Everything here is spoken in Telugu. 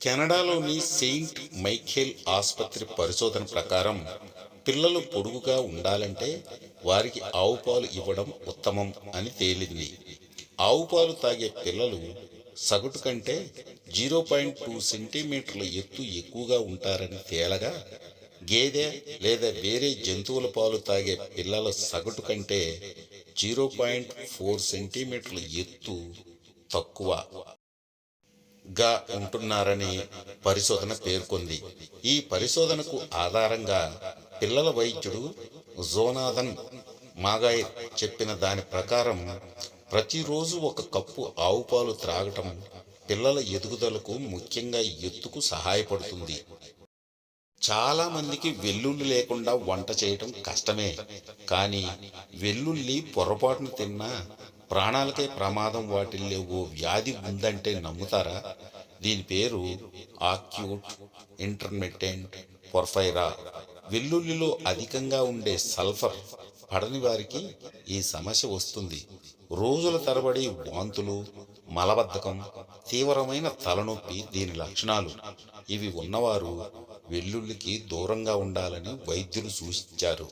కెనడాలోని సెయింట్ మైఖేల్ ఆసుపత్రి పరిశోధన ప్రకారం పిల్లలు పొడుగుగా ఉండాలంటే వారికి ఆవు పాలు ఇవ్వడం ఉత్తమం అని తేలింది. ఆవు పాలు తాగే పిల్లలు సగటు కంటే జీరో పాయింట్ టూ సెంటీమీటర్ల ఎత్తు ఎక్కువగా ఉంటారని తేలగా గేదె లేదా వేరే జంతువుల పాలు తాగే పిల్లల సగటు కంటే జీరో పాయింట్ ఫోర్ సెంటీమీటర్ల ఎత్తు తక్కువ. గా ఉంటున్నారని పరిశోధన పేర్కొంది. ఈ పరిశోధనకు ఆధారంగా పిల్లల వైద్యుడు జోనాథన్ మాగాయ్ చెప్పిన దాని ప్రకారం ప్రతిరోజు ఒక కప్పు ఆవు పాలు త్రాగటం పిల్లల ఎదుగుదలకు ముఖ్యంగా ఎత్తుకు సహాయపడుతుంది. చాలా మందికి వెల్లుల్లి లేకుండా వంట చేయటం కష్టమే. కానీ వెల్లుల్లి పొరపాటున తిన్నా ప్రాణాలకే ప్రమాదం వాటిల్లే ఓ వ్యాధి ఉందంటే నమ్ముతారా? దీని పేరు ఆక్యూట్ ఇంటర్మిటెంట్ పొర్ఫైరా. వెల్లుల్లిలో అధికంగా ఉండే సల్ఫర్ పడని వారికి ఈ సమస్య వస్తుంది. రోజుల తరబడి వాంతులు మలబద్ధకం తీవ్రమైన తలనొప్పి దీని లక్షణాలు. ఇవి ఉన్నవారు వెల్లుల్లికి దూరంగా ఉండాలని వైద్యులు సూచించారు.